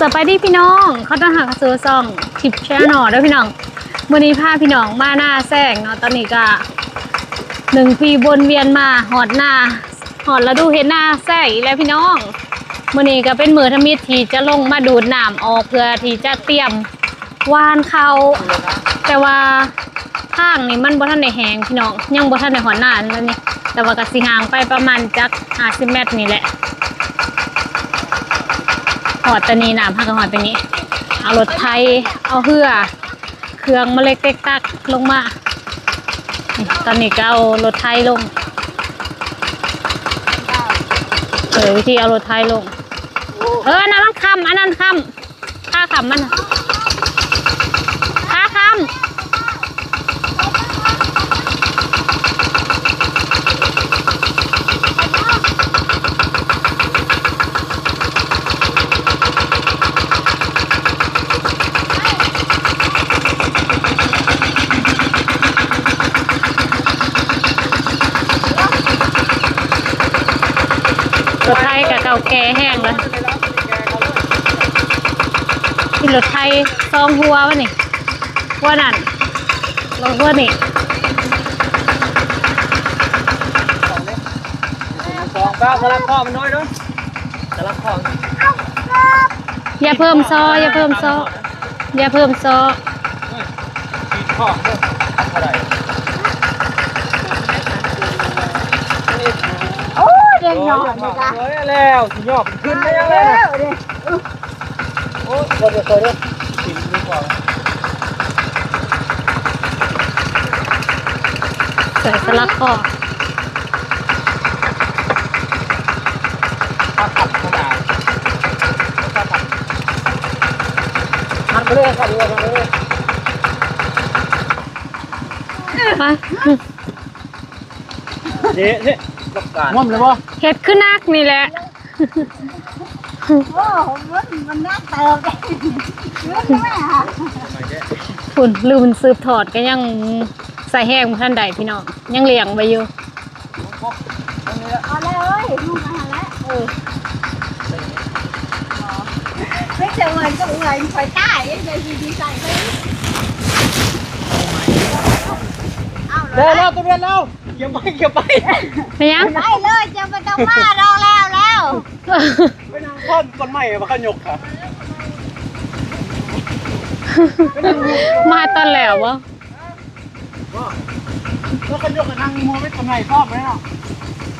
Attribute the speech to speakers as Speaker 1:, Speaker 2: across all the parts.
Speaker 1: สบายดีพี่น้องเขาต้องหากระซื้อซองทิปแชร์หน่อด้วยพี่น้องวันนี้พาพี่น้องมาหน้าแซงเนาะตอนนี้ก็หนึ่งปีบนเวียนมาหอดหน้าหอดแล้วดูเห็นหน้าแซงแล้วพี่น้องวันนี้ก็เป็นมือทมิตที่จะลงมาดูดน้ำออกเพื่อที่จะเตรียมวานเขาแต่ว่าข้างนี่มันบ่ทันได้แหงพี่น้องยังบ่ทันได้หอดหน้านั่นนี่แต่ว่าก็สิหางไปประมาณจัก50เมตรนี่แหละ หอดตะนีน้ำพักหอดตะนี้ เอารถไทย เอาเหือเครื่องมาเล็กเต็กตักลงมา ตอนนี้ก็เอารถไทยลงเออวิธีเอารถไทยลง เอออันนั้นมันคำอันนั้นคำค่าคำมัน รถไทยกับเก่าแก่แห้งเลยนี่รถไทยซองหัววะนี่หัวนั่นรถหัวนี่
Speaker 2: สองก้าวสลับข้อมันน้อยด้วยสลับข้อ
Speaker 1: อย่าเพิ่มซออย่าเพิ่มซออย่าเพิ่มซอ
Speaker 2: ขีดข้อเด้อเท่าไหร่
Speaker 3: โอ้ยเด็กหน่อย
Speaker 2: โอ้
Speaker 3: นะจ๊ะ
Speaker 2: ยแล้วสิยอบขึ้นได้ยังไง
Speaker 3: เร็
Speaker 2: นะ
Speaker 3: ว
Speaker 2: โอ้ยคนเดียวคนเดียวกินดีกว่า
Speaker 1: ใส่สลักคอ
Speaker 2: ถ้าขับขนาดถ้าขับมันไปเลยขับเรือไปเลย
Speaker 1: ไป
Speaker 2: เจ๊เจ๊ ประกาศง่วมเลยป่ะ
Speaker 1: เห็ดขึ้นนักนี่แหละ
Speaker 3: โอ้โหมันมันน่าเติบเลยมันไม่หา
Speaker 1: ฝุ่นลืมสืบถอดก็ยังใส่แห้งบ่ท่านใดพี่น้องยังเลี้ยงไว้อยู่
Speaker 3: เอาเลยลูกมาแล้วเออไม่เจอเงินก็เงินคอยใต้ยังไงดีใจไปเอาเล
Speaker 2: เร็วยเร็วตัวเรียนเร็ว เกี่ยวไปเกี่ยวไป
Speaker 1: ไปยัง
Speaker 3: ไปเลยจะไม่ต้องมาเราแล้วแล้ว
Speaker 2: ไปนั่งท่อนต้นไม้มาขยกค่ะ
Speaker 1: มาตอนแล้ววะ
Speaker 2: แล้วขยกกับนั่งมัวไม่ทำไงชอบไหมเนาะ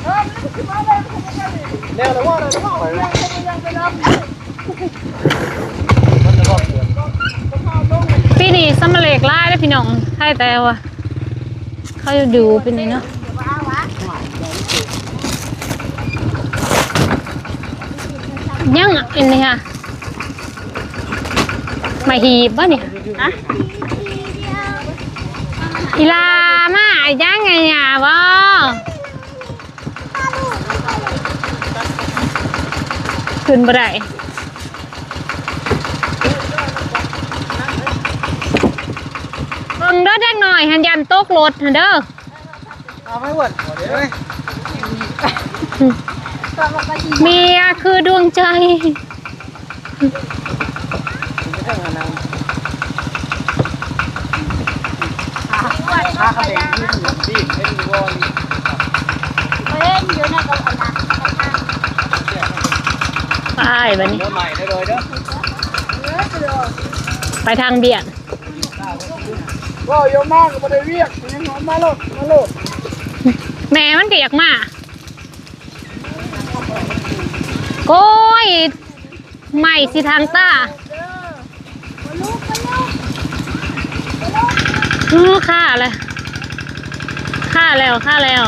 Speaker 3: เออมันคือมาเลยมันคือมาเลย
Speaker 2: เร็วเลยว่าเร็วเลยว่า
Speaker 3: เรื่องเป็นเรื่องเป็นเรื่อง
Speaker 2: มันจะรอบเดือน
Speaker 1: ปีนี้สมเลกไล่ได้อพี่น้องใช่แต่ว่า เขาจะดูเป็นไงเนาะ
Speaker 3: เดี๋ยวเอาวะ
Speaker 1: ยังอันนี้ค่ะมาหีบบ่เนี่ยอะอีลามายังไงอะบ่ขึ้นบ่ได้ บิ่งเด้อจักหน่อยหันยันตกรถหันเด้อ
Speaker 2: เอาไม่หวดเดี๋ยวเลย
Speaker 3: ตัวมันก็ดี
Speaker 1: เมียคือดวงใจ
Speaker 2: ไม่ใช่งานนาง
Speaker 3: วัด
Speaker 2: ถ้า
Speaker 3: มา
Speaker 2: เขา
Speaker 3: ไป
Speaker 2: เด็ก
Speaker 3: ยัง
Speaker 2: ที่ถูกที่ไม่รู้ว่า
Speaker 3: เล่นอยู่ในกับอันนั้น
Speaker 1: ไปบัดนี้
Speaker 2: เนื้อใหม่ได้เลยเด้อ
Speaker 1: ไปทางเบียด
Speaker 2: ว่าเยอะมากก็ไม่ได้เรียกยังนอนมาโลดมาโลด
Speaker 1: แม่มันก็อยากมาโก้ยใหม่สิทางตาอือค่าเลยค่าแล้วค่าแล้ว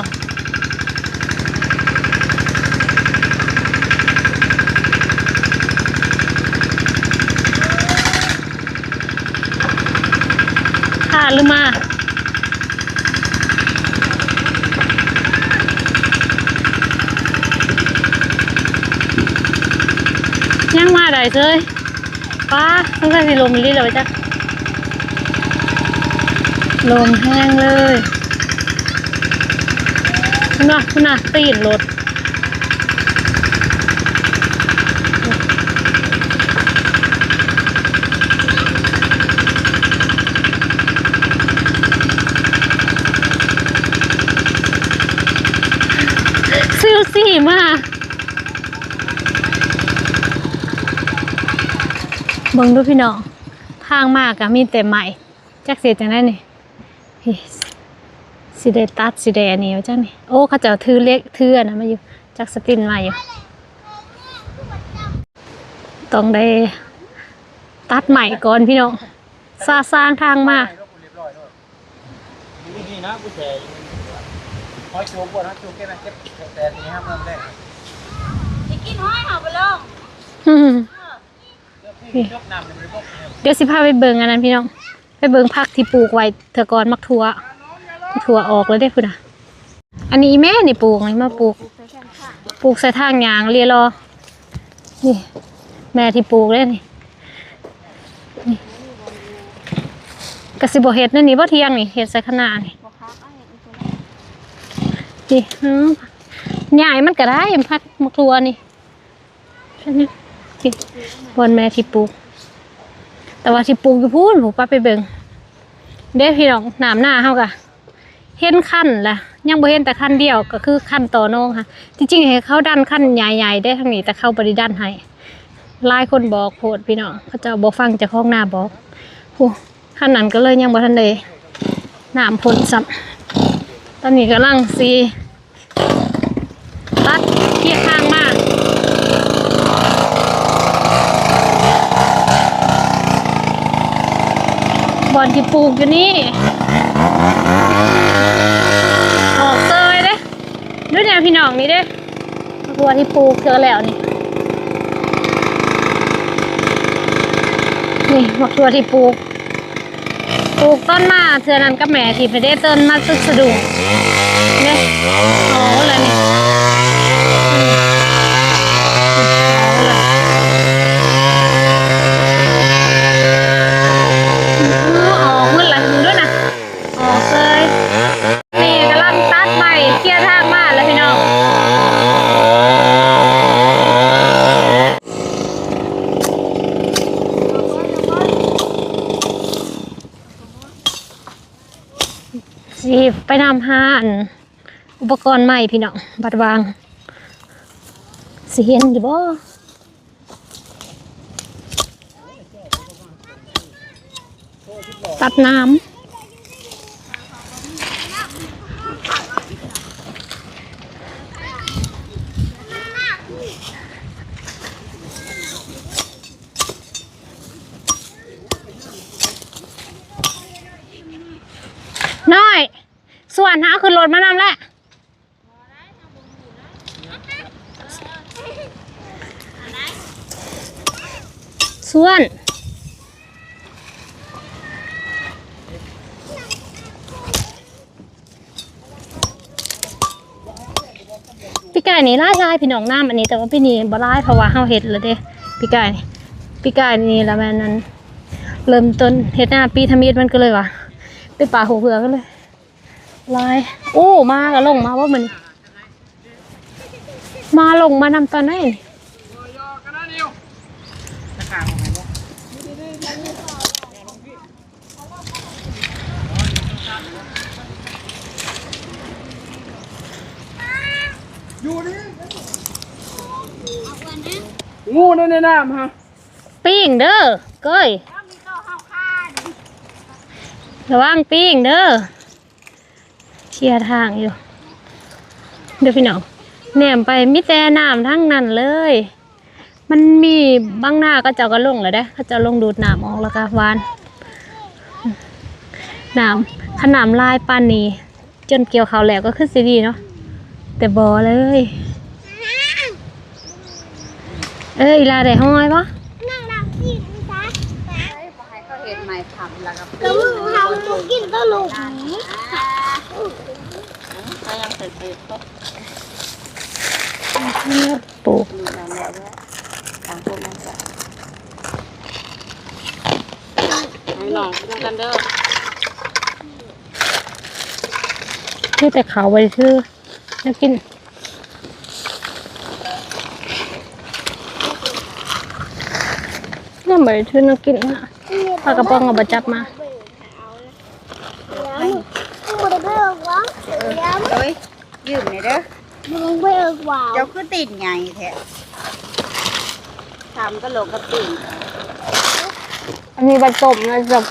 Speaker 1: าหรือมายังมาได้เลยป้าต้องการสิลมลิเลยจ้ะลมแห้งเลยคุณน่ะคุณน่ะตีนรถ มา เบิ่งดูพี่น้องทางมากอะมีแต่ใหม่จักเสียจังได้นี่สิได้ตัดสิได้อันนี้ไว้จังนี่โอ้เขาเจะถือเล็กถืออันนะมาอยู่จักสปินมาอยู่ต้องได้ตัดใหม่ก่อนพี่น้องสร้างทางมา
Speaker 2: นี่นะกูแชร์ หอยโจ๊กบ่นะโจ๊กแค่นั้นเก็บแต่ทีนี้ห้าเริ่มแรก
Speaker 3: จะกินห้อยเขาไปลง
Speaker 1: อืม
Speaker 2: พี่ยกน้ำ
Speaker 1: เดี๋ยวสิพาไปเบิงอันนั้นพี่น้อง ไปเบิงผักที่ปลูกไว้เถอะก่อนมักทั่วมักทั่วออกแล้วได้พุ่นน่ะ อันนี้แม่นี่ปลูกนี่มาปลูก ปลูกใส่ทางยางเรียรอ นี่ แม่ที่ปลูกเลยนี่นี่กสิบเฮ็ดนั่นนี่บ่เทียงนี่เฮ็ดใส่ขนาดนี่ นี่อืมใหญ่มันก็ได้พักมักทั่วนี่ใช่ไหมนี่บอนแม่ที่ปลูก แต่ว่าที่ปลูกอยู่พูนผมป้าไปเบิงเด้พี่น้องน้ำหน้าเฮากะเห็นขั้นละยังบ่เห็นแต่ขั้นเดียวก็คือขั้นต่อน้องค่ะ จริงๆให้เขาดันขั้นใหญ่ๆได้ทางนี้แต่เขาบริดันให้หลายคนบอกโพดพี่น้องเขาเจะบ่ฟังเจากข้องหน้าบอกโอ้ขั้นนั้นก็เลยยังบ่ทันได้น้ำพ้นซ้ำ ตอนนี้กำลังสีตัดเทียบทางมากบอนที่ปลูกอยู่นี่ออกเตยเด้ดูเนี่ยพี่น้องนี่เด้บัวที่ปลูกเจอแล้วนี่นี่มักตัวที่ปลูก ปลูกต้นมาเทือนั้นก็แหม่ที่ไปได้ต้นมาตึกสะดุงเนี่ยอ๋อเลยนี่อืมอ๋อเลย ออกมืดละด้วยนะออกเลยนี่กำลังตัดใหม่เคลียร์ทางมาแล้วพี่น้องสิไปนำหาอันอุป กรณ์ใหม่พี่น้องบัดวางสิเห็นอยู่บ่ตัดน้ำน้อย ส่วนหาขึ้นรถมานำแหละ ส่วนพี่ไก่นี่ล่ายลายพี่น้องน้ำอันนี้แต่ว่าพี่นี่บ่ล่ายเพราะว่าเฮาเฮ็ดแล้วเด้พี่ไก่นี่พี่ไก่นี่ละแม่นั้น เริ่มต้นเฮ็ดหน้าปีทมิดมันก็เลยว่าไปป่าหัวเผือกันเลยลายโอ้มาก็ลงมาว่ามัน มาลงมานำตอนไหนนี่
Speaker 2: ยอกันนะนิวตะขางของไหนบ่อยู่นี่ งูนั่นในน้ำฮะ
Speaker 1: ปิ้งเด้อก้อยระวังปิ้งเด้อเคลียร์ทางอยู่ เดี๋ยวพี่น้องแหนมไปมิแต่น้ำทั้งนั้นเลย มันมีบางหน้าก็เจ้าก็ลงแล้วเด้เขาเจะลงดูดน้ำออกแล้วก็วานน้ำขนามลายปานนี้ จนเกี่ยวเขาแล้วก็ขึ้นซีดีเนาะแต่บอเลย เอ้ยอีลาได้ห้อยปะ
Speaker 3: เขาเห็นไม้ทำแล้วก็
Speaker 4: ก็มึงทำมึงกินตลก
Speaker 3: เขายังเสร็จเสร็จก็
Speaker 1: ปลูก
Speaker 3: ดูแล้วแล้วด้วยต่างคนต่างใส่ให้ลองกันเด้อ
Speaker 1: ที่แต่เขาวไว้คือจะกินน่า เหมือนชื่อนักกินนะปลากระป๋องเอาไปจับมา
Speaker 4: แล้วมึงไม่ได้เล้ว
Speaker 3: เอ้ยยืมหน่อยเด้อ
Speaker 4: มึงไปเออกว่า
Speaker 3: เจ้าคือติดไงแท้ทำก็โลกกับติด
Speaker 1: อันนี้ใบต้มนะจบ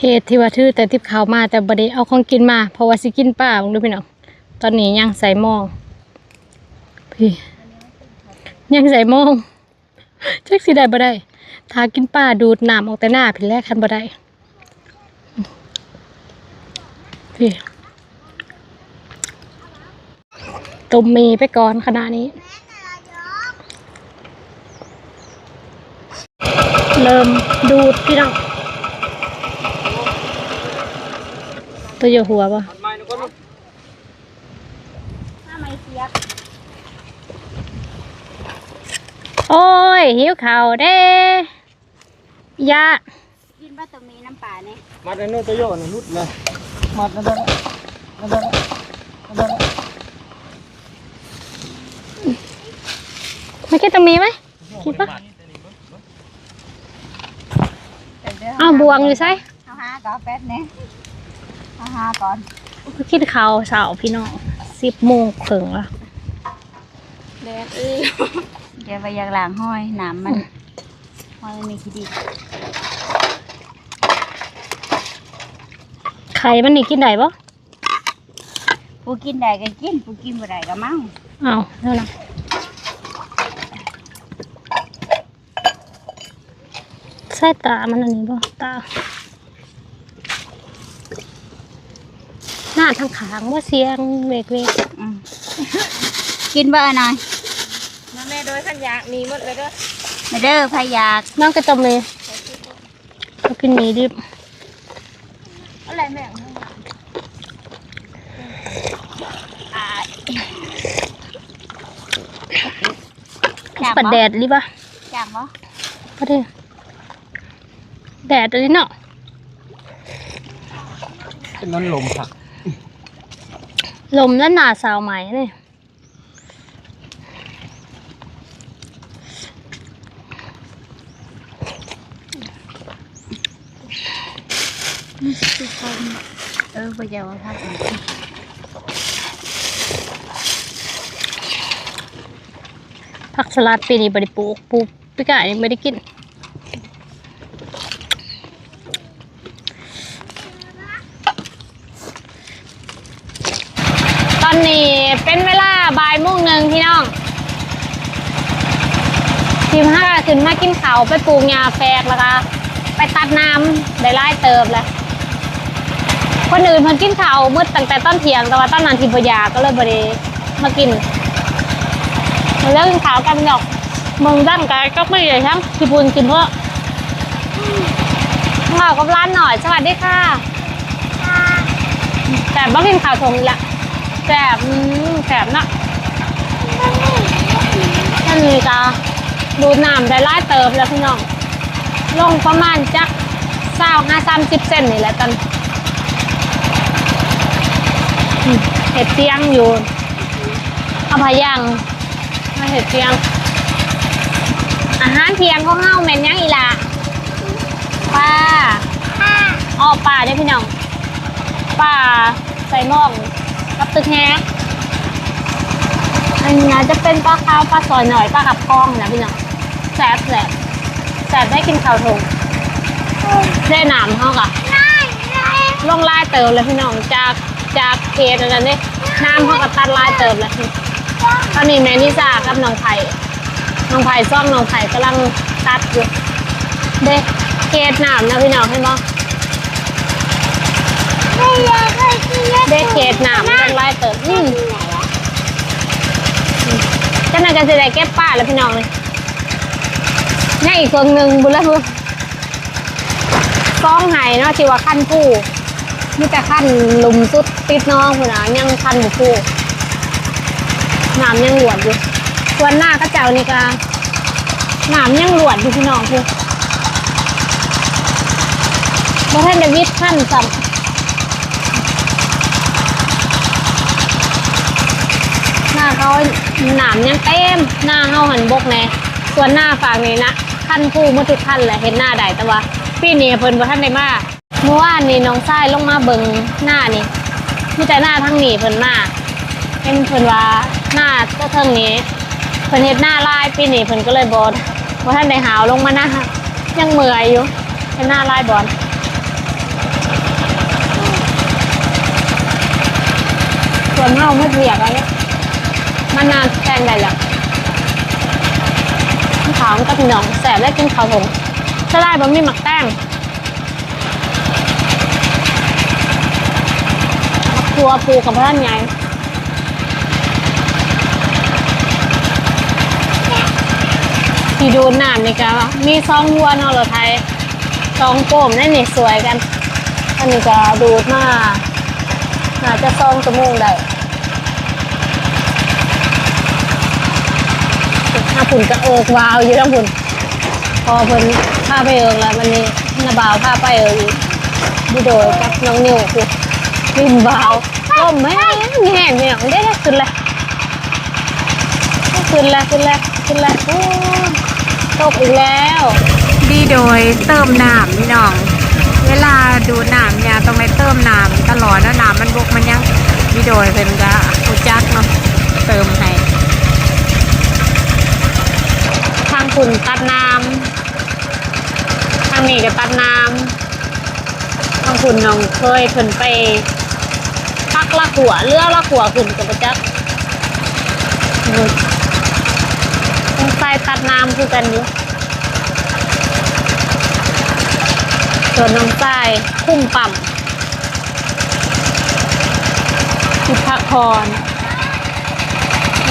Speaker 1: เหตุที่ว่าทื่อแต่ทิพขาวมาแต่บไดเอาของกินมาเพราะว่าสิกินป้าบังดูพี่น้องตอนนี้ยังใส่หม้อ พี่ ยังใส่หม้อจักสิได้บ่ได้ถ้ากินป้าดูดน้ำออกแต่หน้าพี่แรกคันบ่ได้พี่ตุ้มมีไปก่อนขณะนี้ เริ่มดูดพี่น้องตัวอยู่หัวปะ
Speaker 2: ไม่
Speaker 3: เสียบ
Speaker 1: โอ้ย หิวข่าวเด้ยา
Speaker 3: กินบะตมีน้ำปลาเนี่ย
Speaker 2: มัดในนู้นตัวโยนนุดเลยมัดนั่นนั่นนั่นนั่นนั่น
Speaker 1: ไม่คิดจะมีไหมคิดปะ
Speaker 3: แต่เดี๋ยว
Speaker 1: อ้าวบวงอยู่ใช่
Speaker 3: เอาหาก่อนแป๊บเนี่ยเอาหาก่อน
Speaker 1: คิดข่าวสาวพี่น้องสิบโมงครึ่งละ
Speaker 3: แดดเอ้ย เดี๋ยวไปอยากล้างห้อยน้ำมันห้อยมันมีขี้ดี
Speaker 1: ไข่มันนี่กินได้ปะ
Speaker 3: ปูกินได้ก็กินปูกินบ่ได้ก็เมา
Speaker 1: อ้าวนั่นนะใส่ตามันอันนี้ปะตาหน้าทางขางว่าเสียงเวกเวก
Speaker 3: อืมกินบ่อะหน่อย
Speaker 4: แม่โดยขันยากมีหมดเลยเด้อ
Speaker 3: มาเด้อพายาก
Speaker 1: น้องกระจมเลยเขากินหมีดิบ
Speaker 4: อะไรแม่
Speaker 3: จับ
Speaker 1: ปัด
Speaker 3: บ่
Speaker 1: แดดหรือปะ
Speaker 3: จับบ่
Speaker 1: ก็ได้แดดอะไรเนาะ
Speaker 2: เป็นนั้นลมผัก
Speaker 1: ลมแล้วหนาสาวไหมเนี่ย
Speaker 3: ทุกคนเออบ่จะว่าพักอีก
Speaker 1: ผักสลัดปีนี้บริปลูกปลูกปีกายนี่ไม่ได้กินตอนนี้เป็นเวลาบ่ายโมงหนึ่งพี่น้องทีมห้าขึ้นมากินเขาไปปลูกหญ้าแฝกแล้วก็ไปตัดน้ำได้ไล่เติบเลย คนอื่นเพิ่นกินข้าวมืดตั้งแต่ต้นเที่ยงแต่ว่าตอนนั้นที่ปยากก็เลยบริมากินเลิกกินข้าวกันหยอกมึงด้านกายก็ไม่ใหญ่ทั้งที่พูนกินเพราะข้าวกับร้านหน่อยสวัสดีค่ะแต่บ้ากินข้าวทงละแสบแสบนะท่านนี้จะดูน้ำได้ไล่เติบแล้วพี่น้องลงประมาณจักเศร้าห้าสามสิบเซนนี่แหละตอน เห็ดเตียงอยู่เอาพายังมาเห็ดเตียง อาหารเที่ยงของเฮาแม่นยังอีหล่ะปลาอ้อปลาได้อพี่น้องปลาใส่หม่องกับตึกแฮกอันนี้น่าจะเป็นปลาขาวปลาซอยหน่อยปลากับกล้องนะพี่น้องแซ่บแซ่บแซ่บได้กินข้าวทงได้หนามเฮากะลงลายเติมเลยพี่น้องจาก จากเกตอันนั้นนี่น้ำเฮาก็ตัดลายเติมแล้วตอนนี้แม่นิสากับน้องไผ่น้องไผ่ซ่อมน้องไผ่กำลังตัดอยู่เด็กเกตหนามนะพี่น้องเห็นบ่
Speaker 4: ไม่อก
Speaker 1: เด็กเกตหนามกำลังไล่เติมอืมจังนั้นก็สิได้เก็บป้าแล้วพี่น้องเลยนี่อีกเครื่องหนึ่งบุญละบุซองไห้เนาะที่ว่าขั้นผู้ มีแต่ขั้นลุมสุดติดน้องคุณนะยังขั้นหมูผู้น้ำยังหลวดอยู่ส่วนหน้าก็เจ้านี่ก็น้ำยังหลวดอยู่พี่น้องคือบ่ท่านได้วิทย์ขั้นสัมหน้าเขาหนามยังเต็มหน้าเฮาหันบกแน่ส่วนหน้าฝั่งนี้นะขั้นผู้มาทุกขั้นแหละเห็นหน้าใดแต่ว่าปีนี้เพิ่นบ่ท่านได้มาก เมื่อวานนี้น้องชายลงมาเบิงหน้านี่มีแต่หน้าทั้งนี้เพิ่นมาเห็นเพิ่นว่าหน้าก็เทิงนี้เพิ่นเฮ็ดหน้าลายปีนี้เพิ่นก็เลยบ่บ่ทันได้หาวลงมาหน้ายังเมื่อยอยู่เป็นหน้าลายบอลส่วนเฮาไม่เรียกอะไรมันนานแข่งได้แล้วขาวกับพี่น้องแสบได้กินข้าวผงจะได้บ่มีหมักแต้ง ครัวปูกับพระท่านไงที่ดูน้ำนี่ก็มีซองวัวนอรไทยซองโป่มนั่นนี่สวยกัน อันนี้ก็ดูดมาน่าจะซองจมูกได้ถ้าผุ่นก็เอิกวาวอยู่ทั้งผุ่นพอเพิ่นพาไปเอิกแล้วมันนี่นาบาวพาไปเอิกดีโดยกับน้องนิวคือ ริมบาวลมแม่งแห้งพี่น้องได้ได้ขึ้นเลยขึ้นแล้วขึ้นแล้วขึ้นแล้วโอ้ตกอีกแล้ว
Speaker 3: ดีโดยเติมน้ำพี่น้อง เวลาดูน้ำเนี่ยต้องไปเติมน้ำตลอดนะน้ำมันบกมันยังดีโดยเป็นก็อุจักเนาะเติมให้
Speaker 1: ทางขุนตัดน้ำทางนี้ก็ตัดน้ำทางขุนน้องเคยเพิ่นไปปั กละหัวเรือละหัวขึ้นกับประจักต้องใส่ตัดน้ำคือกันอยู่ส่วนน้องใต้คุ้มปั่มทิพพร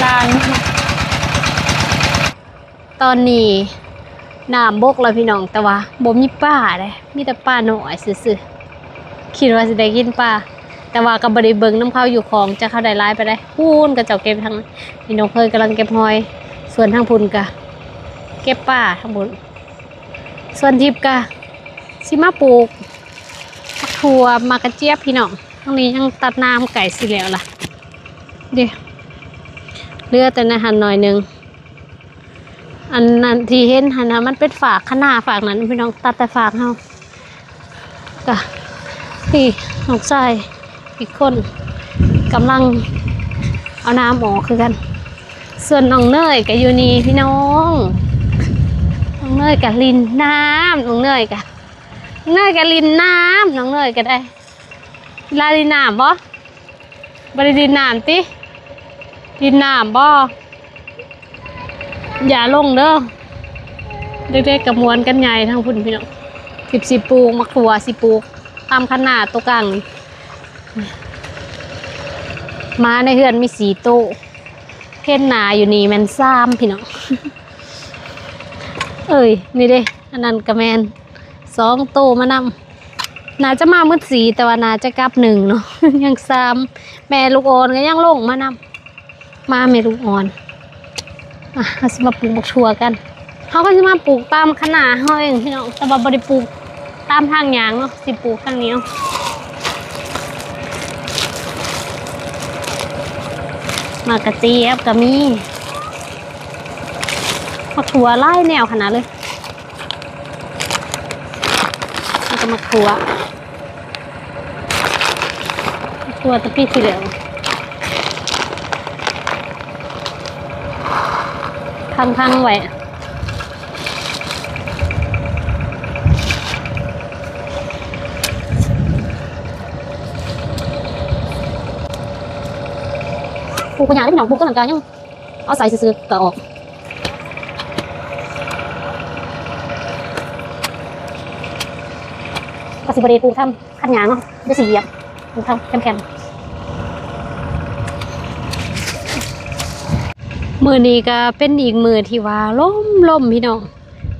Speaker 1: ลานตอนนี้น้ำบกแล้วพี่น้องแต่ว่าบ่มีป้าเลยมีแต่ป้าหน้อยซื่อๆคิดว่าสิได้กินป้า แต่ว่าก็บ่ได้เบิงน้ำเข้าอยู่ของจะเข้าได้ร้ายไปได้พูนก็เจ้าเก็บทางนั้นพี่น้องเคยกำลังเก็บหอย ส่วนทางพุนก็เก็บป้าทางบนส่วนทิพย์ก็สิมาปลูกผักถั่วมากระเจี๊ยบพี่น้องตรงนี้ยังตัดน้ำไก่สิแล้วล่ะเดี๋ยวเลือแต่ในหันหน่อยหนึงอันนั้นที่เห็นหันนะมันเป็นฝากขางหนาฝากนั้นพี่น้องตัดแต่ฝากเฮากะพี่น้องชาย อีกคนกำลังเอาน้ำออกคือกัน ส่วนน้องเนยก็อยู่นี่พี่น้องน้องเนยกับลินน้ำน้องเนยกะน้องเนยกับลินน้ำน้องเนยก็ได้ลาลินน้ำบ่บริลินน้ำติลินน้ำบ่อย่าลงเด้อเด็กๆกับมวนกันใหญ่ทั้งพุ่นพี่น้องสิบสิบปูกมะขัวสิปูกตามขนาดตัวกลางนี่ มาในเฮือนมีสีโตะเพ่นหนาอยู่นี่แมนซ้ำพี่น้อง เอ้ย นี่เด้อันนั้นกระแมนสองโตมานำนาจะมามืดสีแต่ว่านาจะกลับหนึ่งเนาะยังซ้ำแม่ลูกอ่อนก็ยังลงมานำมาแม่ลูกอ่อนอะเราจะมาปลูกบักชัวกันเขาก็จะมาปลูกตามขนาดเขาเองพี่น้องแต่ว่าบริปลูกตามทางยางเนาะสิปลูกทางนี้เนาะ มากระเจี๊ยบก็มีบักชัวไล่แนวขนาดเลยแล้วก็มาถั่วถั่วตะพี่สีเหลืองพังๆไว้ ปลูกกระหยาได้พี่น้องปลูกก็หลังการยังเอาใส่ซื้อๆก็ออกกสิบดีปลูกทำขันหยางเนาะได้สี่เหยียบปูทำแคมๆมือนี้ก็เป็นอีกมือที่ว่าล่มล่มพี่น้อง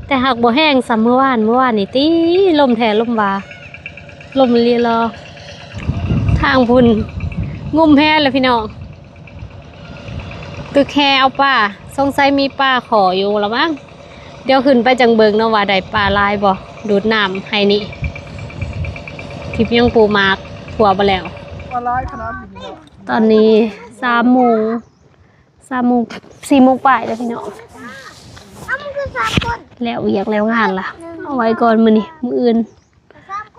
Speaker 1: แต่หากบ่แห้งสำเมื่อวานเมื่อวานนี่ตีลมแทนลมว่าลมเรียรอทางพุ่นงุ่มแห้เลยพี่น้อง ตึกแค่เอาป่าสงสัยมีป่าขออยู่แล้วมั้งเดี๋ยวขึ้นไปจังเบิงเนาะว่าได้ป่าลายบ่ดูดน้ำให้นี่ทิพย์ยังปูมากผัวไปแล้ว
Speaker 2: มาร้ายขนาดนี้เนาะ
Speaker 1: ตอนนี้สามโมงสามโมงสี่โมงป่ายแล้วพี่น้อง
Speaker 4: อ้าวมันคือสามคน
Speaker 1: แล้วเอียกแล้วงานล่ะ เอาไว้ก่อนมือนี่มืออื่น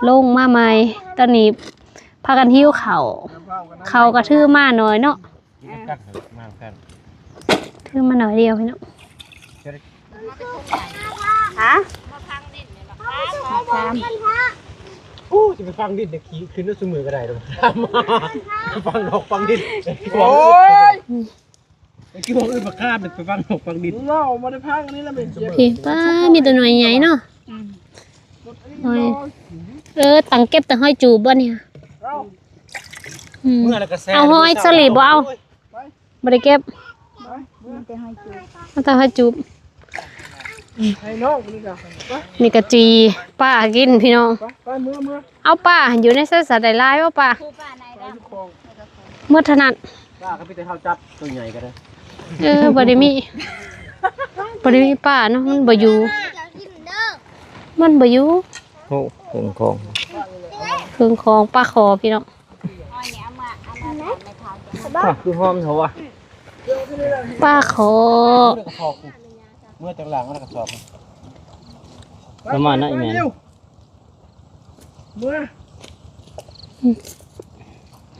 Speaker 1: ลงมาใหม่ตอนนี้พากันหิ้วเขาวเขาวก็ถือมาหน่อยเนาะ
Speaker 2: กัดมากัน
Speaker 1: ถือมาหน่อยเดียวพี่น้อง
Speaker 3: ฮะ
Speaker 2: โอ้จะไปฟังดินเด็กขี้ขึ้นด้วยสมือก็ได้หรอกฟังดอกฟังดินโอ้ยไอ้กี่วงอื่นมาฆ่าเป็นไปฟังดอกฟังดินเล่ามาได้พังนี่แล้วเป็นเจ็บ
Speaker 1: พี่ป้ามีแต่หน่วยใหญ่เนาะหน่อยเออตังเก็บแต่ห้อยจูบบ่เนี่ย
Speaker 2: เอ้า
Speaker 1: อืม
Speaker 2: เมื่อไรก็แซ่
Speaker 1: เอาห้อยสลีบบ่เอาบ่ได้เก็บ มันแต่ห้อยจูบ
Speaker 2: ให้น้องนี่จ้ะไป
Speaker 1: นี่กะจีป้ากินพี่น้อง
Speaker 2: ไปไปเมื่อเมื่อ
Speaker 1: เอาป้าอยู่ในเส้นสัตว์ได้หลายว่าป้า
Speaker 4: ผู้ป่าไหนกัน
Speaker 2: คลอง
Speaker 1: เมื่อถนัด
Speaker 2: ป้าเขาไปแต่เขาจับตัวใหญ่ก็ได้
Speaker 1: เออบ่ได้มีบ่ได้มีป้าเนาะมันบ่อยู่
Speaker 4: จะกินเด้อ
Speaker 1: มันบ่อยู่
Speaker 2: โอ้คงคลอง
Speaker 1: เครื่องของป้าคอพี่น้อง
Speaker 4: อ้อยเนี่ยเอามาเอามาทำในทางจะ
Speaker 2: คือหอมเถอะวะ
Speaker 1: ป้าคอ
Speaker 2: เมื่อกระสอบเมื่อจังหลังแล้วกระสอบประมาณนั้นอีแม่เมื่อ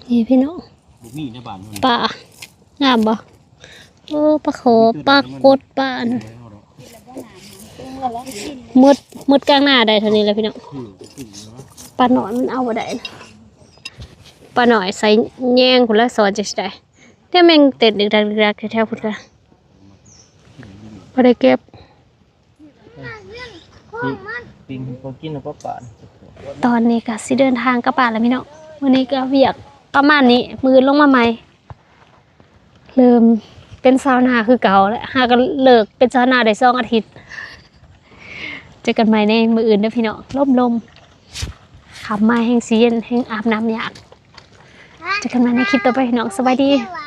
Speaker 1: นี่พี่น้อง
Speaker 2: บุมีในบ้านมัน
Speaker 1: ป้างามบ่โอ้ป้าคอป้ากดป้าอันมืดมืดกลางหน้าได้เท่านี้แหล้วพี่น้องป้าหน่อยมันเอาบ่ได้นะป้าหน่อยใส่แยงคนละสอนจะสิได้ แต่แม่งเต็ดดึกดักดึกดักแถวๆพุ่นค่ะบ่ได้เก็บ
Speaker 2: ปิงก็กินแล้วก็ป่าน
Speaker 1: ตอนนี้ก็สิเดินทางกลับบ้านแล้วพี่น้องวันนี้ก็เวียกประมาณนี้ มือลงมาใหม่เริ่มเป็นซาวนาคือเก่าแล้วหาก็เลิกเป็นซาวนาได้สองอาทิตย์เจอกันใหม่ในมืออื่นเด้อพี่น้องลมลมขับมาแห่งสีเย็นแห่งอาบน้ำอยากเจอกันใหม่ในคลิปต่อไปพี่น้องสบายดี
Speaker 4: หวาน